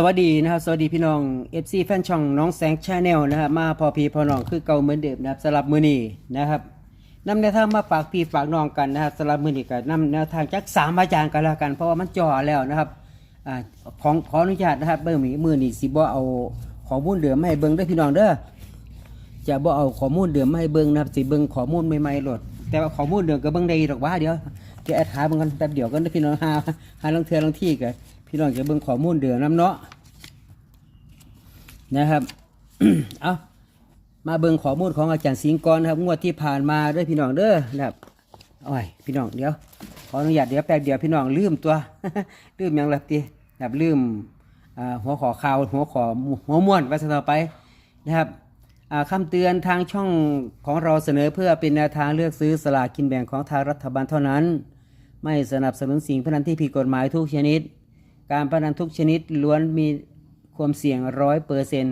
สวัสดีนะครับ สวัสดีพี่น้อง FC แฟนช่องน้องแสงชาแนลนะครับมาพอพีพอน้องคือเก่าเหมือนเดิมนะครับสำหรับมือนี้นะครับนำแนวทางมาฝากพี่ฝากน้องกันนะครับสำหรับมือนี้ก็นนำแนวทางจากสามอาจารย์กันแล้วกัน เพราะว่ามันจ่อแล้วนะครับอ่าของขออนุญาตนะครับเบิ่งมีมือนี้สิบ่เอาข้อมูลเดิมมาให้เบิ่งเด้พี่น้องเด้อจะบ่เอาข้อมูลเดิมมาให้เบิ่งนะครับสิเบิ่งข้อมูลใหม่ๆโหลดแต่ว่าข้อมูลเดิมก็เบิ่งได้ดอกว่าเดี๋ยวแกแอดหาเบิ่งกันแป๊บเดียวกันเด้พี่น้องหาหาลางเทือลางที่ก็ พี่น้องจะเบิ่งข้อมูลเดิมนํเนาะนะครับ เอามาเบิ่งข้อมูลของอาจารย์สิงห์ก่อนะครับงวดที่ผ่านมาด้วยพี่น้องเด้อนะครับโอ้ยพี่น้องเดี๋ยวขออนุญาตเดี๋ยวแป๊บเดียวพี่น้องลืมตัว ลืมยังละตีนะครับลืมหัวขอข่าวหัวขอหัวม้วนไว้สต่อไปนะครับอ่าคำเตือนทางช่องของเราเสนอเพื่อเป็นแนวทางเลือกซื้อสลากกินแบ่งของทางรัฐบาลเท่านั้น ไม่สนับสนุนสิ่งพนันที่ผิดกฎหมายทุกชนิด การพนันทุกชนิดล้วนมีความเสี่ยงร้อยเปอร์เซน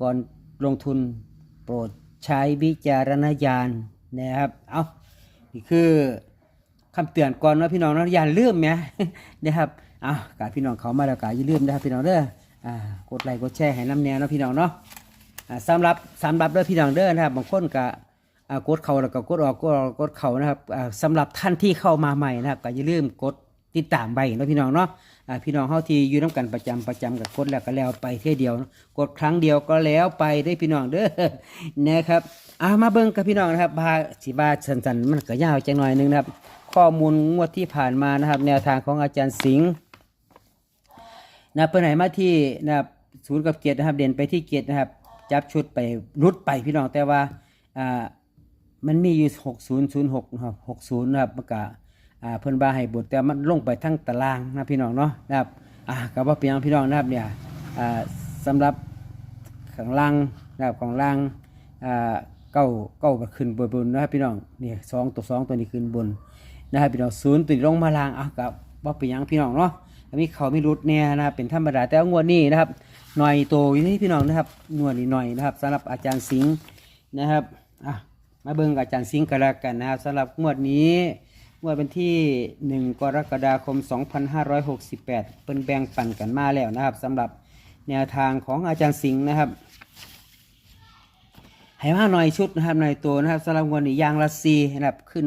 ก่อนลงทุนโปรดใช้วิจารณญาณนะครับ เอานี่คือคำเตือนก่อนว่าพี่น้องนาะอย่าลืมไหมนะครับเอากาพี่น้องเขามาแล้วกาอย่าลืมนะครับพี่น้องเด้ออ่ากดไลค์กดแชร์ให้น้ำแนวนะพี่น้องเนาะอ่าสำหรับสำหรับเด้อพี่น้องเด้อนะครับบางคนก็อ่ากดเข่าแล้วก็กดออกกดออกกดเขานะครับอ่าสำหรับท่านที่เข้ามาใหม่นะครับก็อย่าลืมกด ติดตามไปเนาะพี่น้องเนาะพี่น้องเฮาที่อยู่น้กันประจำประจำกับกดแล้วก็แล้วไปเท่เดียว กดครั้งเดียวก็แล้วไปได้พี่น้องเด้อนะครับอามาเบิ่งกับพี่น้องนะครับบาสิบาสันๆมันก็ยาวจังหน่อยหนึงนะครับ ข้อมูลงวดที่ผ่านมานะครับ แนวทางของอาจารย์สิงห์นะเปิ้นไหนมาที่นะครับศูนย์กับเกียรตินะครับ เด่นไปที่เกียรตินะครับ จับชุดไปรุดไปพี่น้องแต่ว่าอ่ามันมีอยู่หกศูนย์ศูนย์หกนะครับหกศูนย์นะครับมันก็ อ่าเพิ่นบาให้บทแต่มันลงไปทั้งตารางนะพี่น้องเนาะนะครับอ่าก็ว่าเป็นหยังพี่น้องนะครับเนี่ยอ่าสำหรับข้างล่างนะครับของล่างอ่าเก้าเก้าขึ้นบนบนนะครับพี่น้องนี่สองตัวสองตัวนี้ขึ้นบนนะครับพี่น้องศูนย์ตัวลงมาล่างอะกับว่าเป็นหยังพี่น้องเนาะมีเขาไม่รุดเนี่ยนะครับเป็นธรรมดาแต่ว่างวดนี้นะครับหน่อยโตอยู่นี่พี่น้องนะครับงวดนี้หน่อยนะครับสำหรับอาจารย์สิงห์นะครับอะมาเบิ่งกับอาจารย์สิงห์กันแล้วกันนะครับสำหรับงวดนี้ งวดวันที่ 1 กรกฎาคม 2568 เป็นแบ่งปันกันมาแล้วนะครับสำหรับแนวทางของอาจารย์สิงห์นะครับให้มาหน่อยชุดนะครับหน่อยตัวนะครับสำหรับวดนี้ยางละซีนะครับขึ้น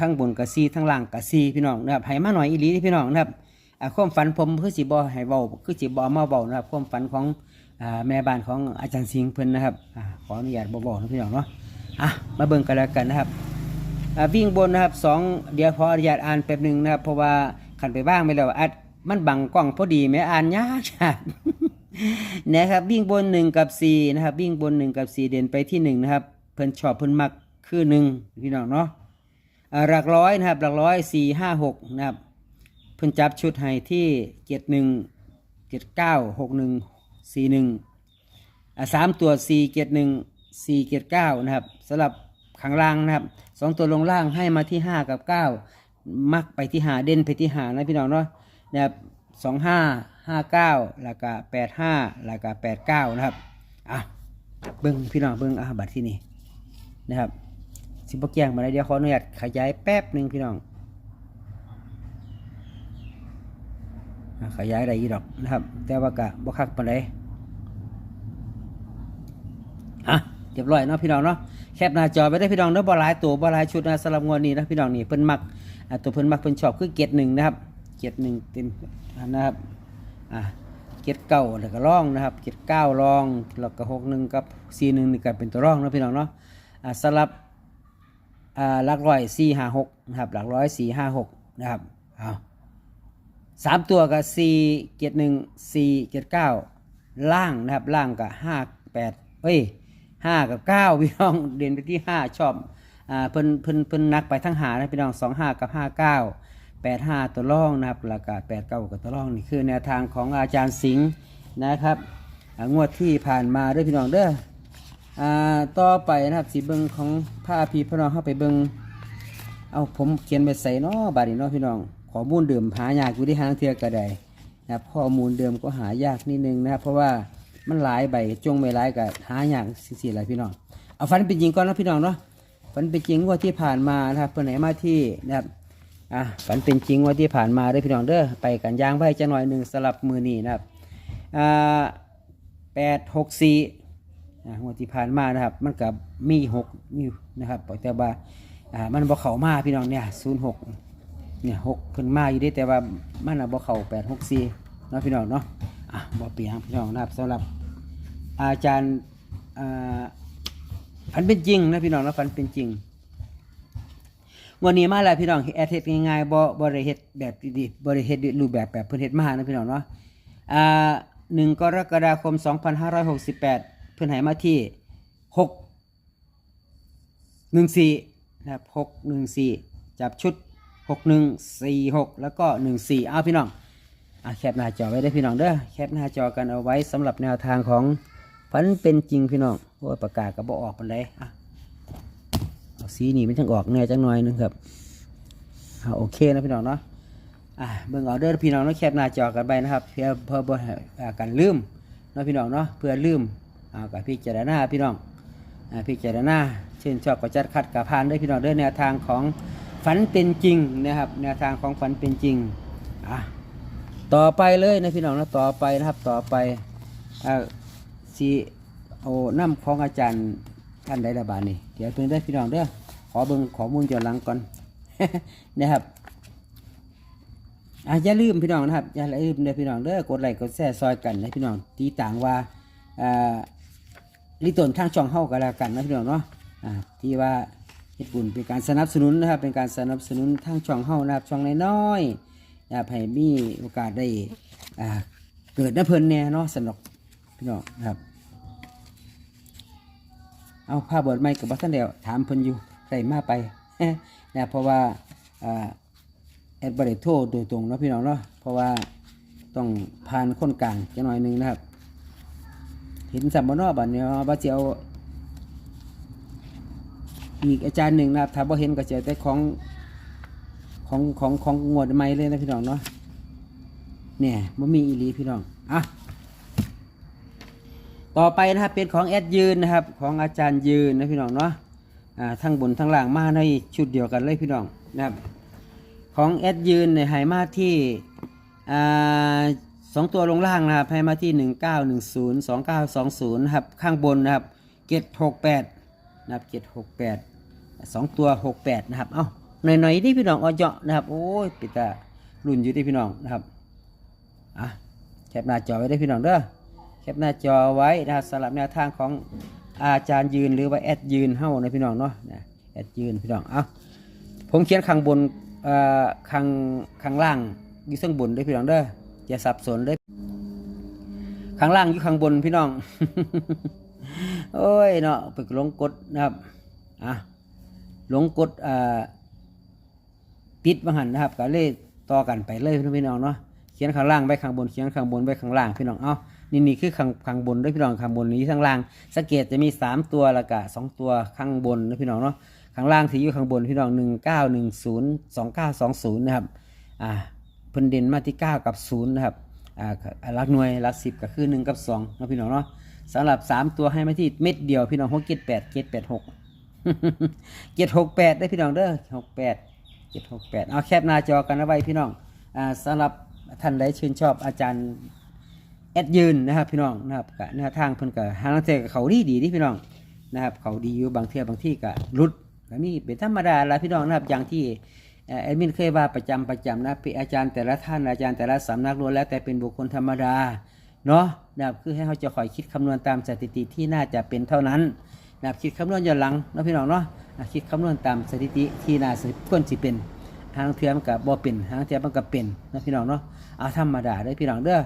ข้างบนกับซีข้งล่างกับซีพี่น้องนะครับให้มาหน่อยอีหลีที่พี่น้องนะครับอ่าความฝันผมคือสิบอให้เบาคือสิบอมาเบานะครับความฝันของอแม่บ้านของอาจารย์สิงห์เพิ่นนะครับอขออนุญาตบ่บอกนะพี่น้องเนาะอะมาเบิ่งกันแล้วกันนะครับ วิ่งบนนะครับสองเดี๋ยวขออนุญาตอ่านแป๊บหนึ่งนะครับ เพราะว่าขันไปบ้างไปแล้วอัดมันบังกล้องพอดีแม่อ่านยากนะครับวิ่งบนหนึ่งกับสี่นะครับ วิ่งบนหนึ่งกับสี่เด่นไปที่หนึ่งนะครับ เพิ่นชอบเพิ่นมักคือหนึ่งพี่น้องเนาะหลักร้อยนะครับหลักร้อยสี่ห้าหกนะครับ เพิ่นจับชุดให้ที่เจ็ดหนึ่งเจ็ดเก้าหกหนึ่งสี่หนึ่งสามตัวสี่เจ็ดหนึ่งสี่เจ็ดเก้านะครับสำหรับข้างล่างนะครับ องตัวลงล่างให้มาที่ห้ากับเก้ามักไปที่หาเด่นไปที่หานะพี่น้องเนาะนะครับสองห้าห้าเก้าแล้วก็แปดห้าแล้วก็แปดเก้านะครับอะเบิ้งพี่น้องเบิ้งอะบัตรที่นี่นะครับสิบกแยงมาเลยเดี๋ยวขออนุญาตขยายแป๊บหนึ่งพี่น้องอ่าขยายได้อีดอกนะครับ แต่ว่ากะบ่คักปานใดอะ เรียบร้อยเนาะพี่น้องเนาะแคปหน้าจอไปได้พี่น้องเนาะบ่หลายตัวบ่หลายชุดนะสำหรับงวดนี้นะพี่น้องนี่เพิ่นมักตัวเพิ่นมักเพิ่นชอบคือเกียรหนึ่งนะครับเกียรหนึ่งเต็มนะครับอ่าเกียรเก้าแล้วก็ร่องนะครับเกียรเก้ารองแล้วก็หกหนึ่งกับสี่หนึ่งนี่ก็เป็นตัวร่องเนาะพี่น้องเนาะอ่าสำหรับอ่าหลักร้อยสี่ห้าหกนะครับหลักร้อยสี่ห้าหกนะครับเอาสามตัวกับสี่เจ็ดหนึ่งสี่เจ็ดเก้าล่างนะครับล่างกับห้าแปดเอ้ย ห้ากับเก้าพี่น้องเด่นไปที่ห้าชอบอ่าเพิ่นเพิ่นเพิ่นนักไปทั้งหานะพี่น้องสองห้ากับห้าเก้าแปดห้าตัวร่องนะครับแล้วก็แปดเก้ากับตัวร่องนี่คือแนวทางของอาจารย์สิงห์นะครับงวดที่ผ่านมาด้วยพี่น้องเด้ออ่าต่อไปนะครับสิเบิงของผ้าพีพี่น้องเข้าไปเบิงเอาผมเขียนไปใส่เนาะบาดนี้เนาะพี่น้องข้อมูลเดิมหายากอยู่ที่หางเทือกระไดนะครับข้อมูลเดิมก็หายากนิดนึงนะครับเพราะว่า มันหลายใบจงไม่หลายกับหายากสิๆอะไรพี่น้องเอาฟันเป็นจริงก่อนนะพี่น้องเนาะฟันเป็นจริงว่าที่ผ่านมานะครับเพื่อนไหนมาที่นะครับอะฝันเป็นจริงว่าที่ผ่านมาเด้พี่น้องเด้อไปกันยางไว้จะหน่อยหนึ่งสลับมือนี่นะครับอ่าแปดหกสี่อ่างวดที่ผ่านมานะครับ มันกับมีหกมี่นะครับแต่ว่าอ่ามันบ่เข้ามาพี่น้องเนี่ยศูนย์หกเนี่ยหกเพิ่นมาอยู่เด้แต่ว่ามันอะบ่เข้าแปดหกสี่นะพี่น้องเนาะ อะบ่เปลี่ยนพี่น้องนะครับสำหรับอาจารย์ฝันเป็นจริงนะพี่น้องนะฝันเป็นจริงวันนี้มาแล้วพี่น้องแอดเฮ็ดง่ายๆบ่บ่ได้เฮ็ดแบบดีๆบ่ได้เฮ็ดรูปแบบแบบเพิ่นเฮ็ดมานะพี่น้องเนาะอ่าหนึ่งกรกฎาคม 2568 เพื่อนใหายมาที่หกหนึ่งสี่นะครับหกหนึ่งสี่จับชุดหกหนึ่งสี่หกแล้วก็หนึ่งสี่เอาพี่น้อง อะแคปหน้าจอไว้ได้พี่น้องเด้อแคปหน้าจอกันเอาไว้สำหรับแนวทางของฝันเป็นจริงพี่น้องโอ้ยประกาศก็บอกออกปันไดอะเอาสีนี่มันจังออกแน่จังหน่อยหนึงครับอ่าโอเคนะพี่น้องเนาะอ่าเบิ่งเอาเด้อพี่น้องเนาะแคปหน้าจอกันไปนะครับเพื่อเพื่อบ่ให้อ่ากันลืมเนาะพี่น้องเนาะเพื่อลืมอ่ากับพี่เจรณาพี่น้องอ่าพี่เจรณาเช่นชอบก็จัดคัดกับพานเด้พี่น้องเด้อแนวทางของฝันเป็นจริงนะครับแนวทางของฝันเป็นจริงอะ ต่อไปเลยนะพี่น้องนะต่อไปนะครับต่อไปอ่าสีโอน้ำของอาจารย์ท่านใดละบาทนี่เดี๋ยวเพิ่นได้พี่น้องเด้อขอเบิ่งข้อมูลย้อนหลังก่อนนะครับอะอย่าลืมพี่น้องนะครับอย่าลืมเด้พี่น้องเด้อกดไลค์กดแชร์ซอยกันนะพี่น้องตีต่างว่าอ่าลิตนทางช่องเฮาก็แล้วกันนะพี่น้องเนาะอ่าที่ว่าเฮ็ดบุญเป็นการสนับสนุนนะครับเป็นการสนับสนุนทางช่องเฮานะครับช่องน้อยๆ นะครับให้มีโอกาสได้เกิดน้ำเพลินแน่เนาะสนุกพี่น้องครับ เอาผ้าเบิดไม้กับบัตรเดียวถามเพิ่นอยู่ใส่มาไปนะเพราะว่าแอดบริโทโดยตรงเนาะพี่น้องเนาะเพราะว่าต้องผ่านคนกลางจะหน่อยหนึงนะครับ เห็นสัมบนอบัดเนี้ยว่าจะเอาอีกอาจารย์หนึ่งนะครับถ้าบ่เห็นก็จะแต่ของ ของของของงวดใหม่เลยนะพี่น้องเนาะเนี่ยมันมีอีลีพี่น้องอะต่อไปนะครับเป็นของแอดยืนนะครับ ของอาจารย์ยืนนะพี่น้องเนาะอ่าทั้งบนทั้งล่างมาในชุดเดียวกันเลยพี่น้องนะครับ ของแอดยืนในหายมาที่อ่าสองตัวลงล่างนะครับให้มาที่หนึ่งเก้าหนึ่งศูนย์สองเก้าสองศูนย์ครับข้างบนนะครับเจ็ดหกแปดนะครับเจ็ดหกแปดสองตัวหกแปดนะครับ เอ้า หน่อยๆที่พี่น้องเอาเจาะนะครับ โอ้ยปิดตารุ่นอยู่ที่พี่น้องนะครับอะแคปหน้าจอไว้ได้พี่น้องเด้อแคปหน้าจอไว้นะครับสำหรับแนวทางของอาจารย์ยืนหรือว่าแอดยืนเฮ้านะพี่น้องเนาะนะแอดยืนพี่น้องเอาผมเขียนข้างบนเอ่อข้างข้างล่างอยู่ข้างบนเด้วยพี่น้องเด้ออย่าสับสนเด้ข้างล่างอยู่ข้างบนพี่น้องโอ้ยเนาะไปหลงกดนะครับอะหลงกดอ่า ปิดมาหันนะครับก็เลยต่อกันไปเลยพี่น้องเนาะเขียนข้างล่างไว้ข้างบนเขียนข้างบนไว้ข้างล่างพี่น้องเอ้านี่นี่คือข้างข้างบนด้วยพี่น้องข้างบนนี้ข้างล่างสังเกตจะมีสามตัวล้วก็สองตัวข้างบนนะพี่น้องเนาะข้างล่างที่อยู่ข้างบนพี่น้องหนึ่งเก้าหนึ่งศูนย์สองเก้าสองศูนย์นะครับอ่าเพิ่นเด่นมาที่เก้ากับศูนย์นะครับอ่าหลักหน่วยหลักสิบก็คือหนึ่งกับสองนะพี่น้องเนาะสำหรับสามตัวให้มาที่เม็ดเดียวพี่น้องหกเจ็ดแปดเจ็ดแปดหกเจ็ดหกแปดได้พี่น้องเด้อหกแปด เจ็ดหกแปดเอาแคปหน้าจอกันเอาไว้พี่น้องอ่าสำหรับท่านใดชื่นชอบอาจารย์แอดยืนนะครับพี่น้องนะครับกะแนวทางเพิ่นกับฮาลังเทกับเขาดีดีที่พี่น้องนะครับเขาดีอยู่บางเที่ยบางที่ก็รุดก็มีเป็นธรรมดาละพี่น้องนะครับอย่างที่เอ่อแอดมินเคยว่าประจำประจำนะพี่อาจารย์แต่ละท่านอาจารย์แต่ละสำนักล้วนแล้วแต่เป็นบุคคลธรรมดาเนาะนะครับคือให้เขาจะคอยคิดคำนวณตามสถิติที่น่าจะเป็นเท่านั้น นะครับคิดคำนวณย้อนหลังเนาะพี่น้องเนาะคิดคำนวณตามสถิติที่น่าสิควรสิเป็นทางเทียมกับบ่เป็นทางเทียมมันก็เป็นนะพี่น้องเนาะเอาธรรมดาได้พี่น้องเด้อ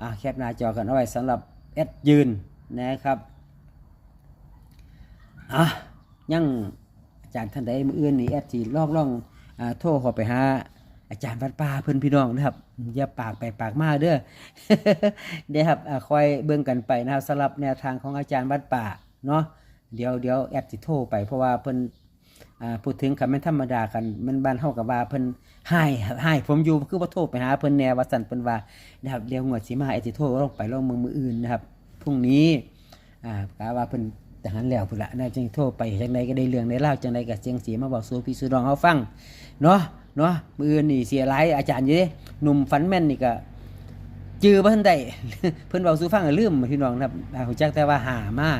อะแคปหน้าจอกันเอาไว้สำหรับแอดยืนนะครับอะยังอาจารย์ท่านใดมืออื่นนี่แอดจีลอกล่องอ่าโทรข้าไปหาอาจารย์วัดป่าเพื่อนพี่น้องนะครับอย่าปากไปปากมาเด้อเดี๋ยวครับอ่าคอยเบิ่งกันไปนะครับสำหรับแนวทางของอาจารย์วัดป่าเนาะ เดี๋ยวเดี๋ยวแอดสิโทรไปเพราะว่าเพิ่นพูดถึงคำเป็นธรรมดากันมันบ้านเฮากับว่าเพิ่นให้ให้ผมอยู่คือว่าโทรไปหาเพิ่นแหน่ว่าสั่นเพิ่นว่านะครับเดี๋ยวงวดสิมาแอดสิโทรลงไปลงมือมืออื่นนะครับพรุ่งนี้อ่ากะว่าเพิ่นทหารแล้วพุ่นละนะจึงโทรไปจังใดก็ได้เรื่องได้เล่าจังใดก็เสียงสีมาบอกสู่พี่สู่น้องเฮาฟังเนาะเนาะมืออื่นนี่เสียหลายอาจารย์อยู่เด้หนุ่มฝันแม่นนี่ก็จือบ่ทันได้เพิ่นเว้าสู่ฟังก็ลืมพี่น้องนะครับอ่าฮู้จักแต่ว่าหามา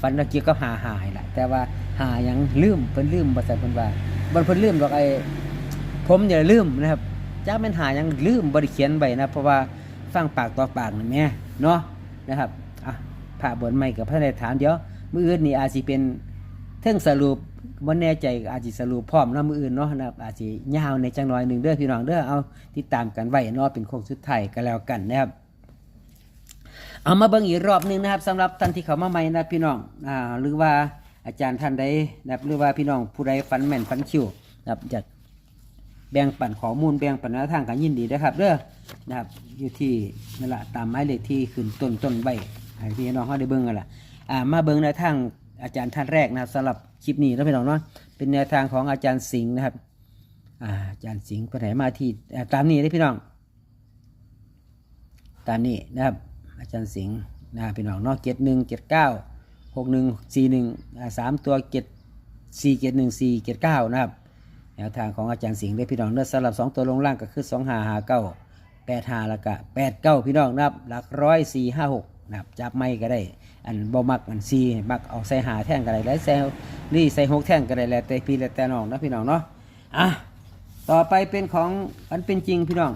ฝันว่าเกี่ยวกับหาหายล่ะ แต่ว่าหาหยังลืมเพิ่นลืมบ่ซั่เพิ่นว่าบ่เพิ่นลืมดอกไอ้ผมอย่าลืมนะครับจักแม่นหาหยังลืมบ่ได้เขียนไว้นะ เพราะว่าฟังปากต่อปากนี่แหม่เนาะนะครับอะพระบนใหม่กับพระในฐานเดี๋ยวมืออื่นนี่อาจสิเป็นเทิงสรุปบ่แน่ใจอาจสิสรุปพร้อมนะมืออื่นเนาะนะครับอาจสิยาวในจังน้อยหนึ่งเด้อพี่น้องเด้อเอาติดตามกันไว้เนาะเป็นโค้งสุดท้ายก็แล้วกันนะครับ เอามาเบิ่งอีกรอบหนึงนะครับสำหรับท่านที่เขามาใหม่นะพี่น้องอ่าหรือว่าอาจารย์ท่านใดนะครับหรือว่าพี่น้องผู้ใดฝันแม่นฝันคิวนะครับอยากแบ่งปันข้อมูลแบ่งปันแนวทางกันยินดีนะครับเด้อนะครับอยู่ที่นั่นแหละตามหมายเลขที่ขึ้นต้นต้นใบให้พี่น้องเขาได้เบิ่งกันล่ะอ่ามาเบิ่งแนวทางอาจารย์ท่านแรกนะครับสำหรับคลิปนี้นะพี่น้องเนาะเป็นแนวทางของอาจารย์สิงห์นะครับอ่าอาจารย์สิงห์ไปไหนมาที่ตามนี้เลยพี่น้อง ตามนี้นะครับ อาจารย์สิงห์นะครับพี่น้องเนอกเจ็ดหนึ่งเจ็ดเก้าหกหนึ่งสี่หนึ่งสามตัวเจ็ดสี่เจ็ดหนึ่งสี่เจ็ดเก้านะครับแนวทางของอาจารย์สิงห์ได้พี่น้องเนื้อสลับสองตัวลงล่างก็คือสองหาหาเก้าแปดหาแล้วก็แปดเก้าพี่น้องนะครับหลักร้อยสี่ห้าหกนะครับจับไม่ก็ได้ อันบ่มักอันซีมักเอาใส่หาแท่งก็ได้แล้วใส่นี่ใส่หกแท่งก็ได้แล้วแต่พี่แล้วแต่น้องนะพี่น้องเนาะอะต่อไปเป็นของฝันเป็นจริงพี่น้อง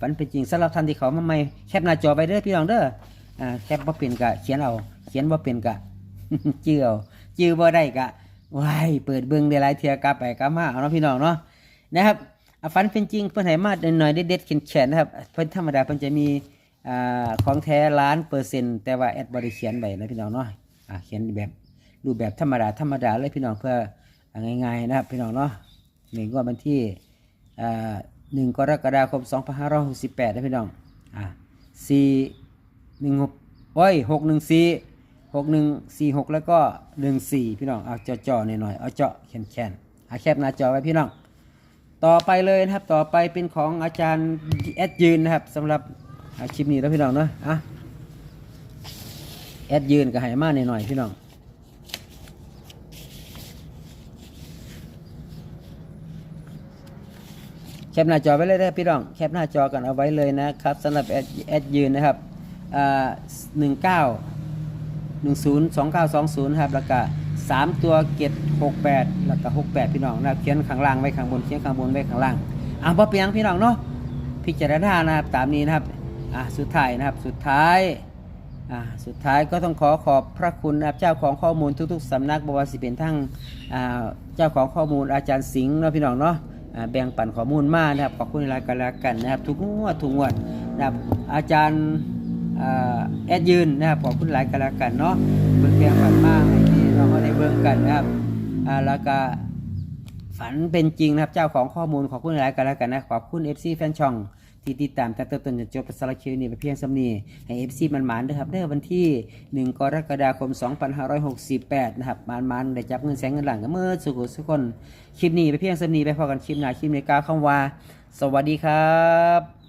ฝันเป็นจริงสำหรับท่านที่เขามาใหม่แคปหน้าจอไปเด้อพี่น้องเด้ออ่าแคปบ่าเป็นกะเขียนเอาเขียนบ่าเป็นกะเจื้อจือบ่ได้กะว้ายเปิดเบิ่งได้หลายเทื่อกลับไปกลับมาเอาเนาะพี่น้องเนาะนะครับฝันเป็นจริงเพิ่นให้มาหน่อยๆเด็ดๆแข็งๆนะครับเพิ่อนธรรมดาเพิ่นจะมีอ่าของแท้ล้านเปอร์เซ็นต์แต่ว่าแอดบ่ได้เขียนไว้นะพี่น้องเนาะอ่าเขียนแบบรูปแบบธรรมดาธรรมดาเลยพี่น้องเพื่อง่ายๆนะครับพี่น้องเนาะหนี่ก็วันที่อ่า หนึ่งกรกฎาคม2568นห้าร้อยหกสิบแปดนะพี่น้องอ่าสี่หนึ่งหกโอ้ยหกหนึ่งสี่หกหนึ่งสี่หกแล้วก็หนึ่งสี่พี่น้องเอาเจาะเจาะหน่อยๆเอาเจาะแขนแขนเอาแคบหน้าจอไว้พี่น้อง ต่อไปเลยนะครับต่อไปเป็นของอาจารย์แอดยืนนะครับสำหรับคลิปนี้แล้วพี่น้องเนาะอะแอดยืนก็ให้มาหน่อยๆพี่น้อง แคปหน้าจอไว้เลยนะพี่น้อง แคปหน้าจอกันเอาไว้เลยนะครับสำหรับแอดแอดยืนนะครับอ่าหนึ่งเก้าหนึ่งศูนย์สองเก้าสองศูนย์ครับแล้วก็สามตัวเก็ดหกแปดแล้วก็หกแปดพี่น้องนะเขียนข้างล่างไว้ข้างบนเขียนข้างบนไว้ข้างล่างอะพอเปียงพี่น้องเนาะพิจารณานะครับตามนี้นะครับอะสุดท้ายนะครับสุดท้ายอ่าสุดท้ายก็ต้องขอขอบพระคุณนะครับเจ้าของข้อมูลทุกๆสำนักบวาสิเป็นทั้งอ่าเจ้าของข้อมูลอาจารย์สิงห์เนาะพี่น้องเนาะ แบ่งปันข้อมูลมานะครับขอบคุณหลายกันแล้วกันนะครับ ทุกงวดทุกงวดนะครับอาจารย์อ่าแอดยืนนะครับขอบคุณหลายกันแล้วกันเนาะเบิ่งแบ่งปันมากให้ที่เราได้เบิ่งกันนะครับอ่าแล้วก็ฝันเป็นจริงนะครับเจ้าของข้อมูลขอบคุณหลายกันแล้วกันนะขอบคุณเอฟซีแฟนช่อง ที่ติดตามตั้งแต่ต้นจนจบสารคิวนี่ไปเพียงสำนีให้เอฟซีมันหมานๆด้วยครับเด้อวันที่ 1 กรกฎาคม 2568 นะครับมานมันได้จับเงินแสงเงินหลังกันเมื่อสุขสุขคนคลิปนี้ไปเพียงสำนีไปพอกันคลิปหน้าคลิปในกลาวคำว่า สวัสดีครับ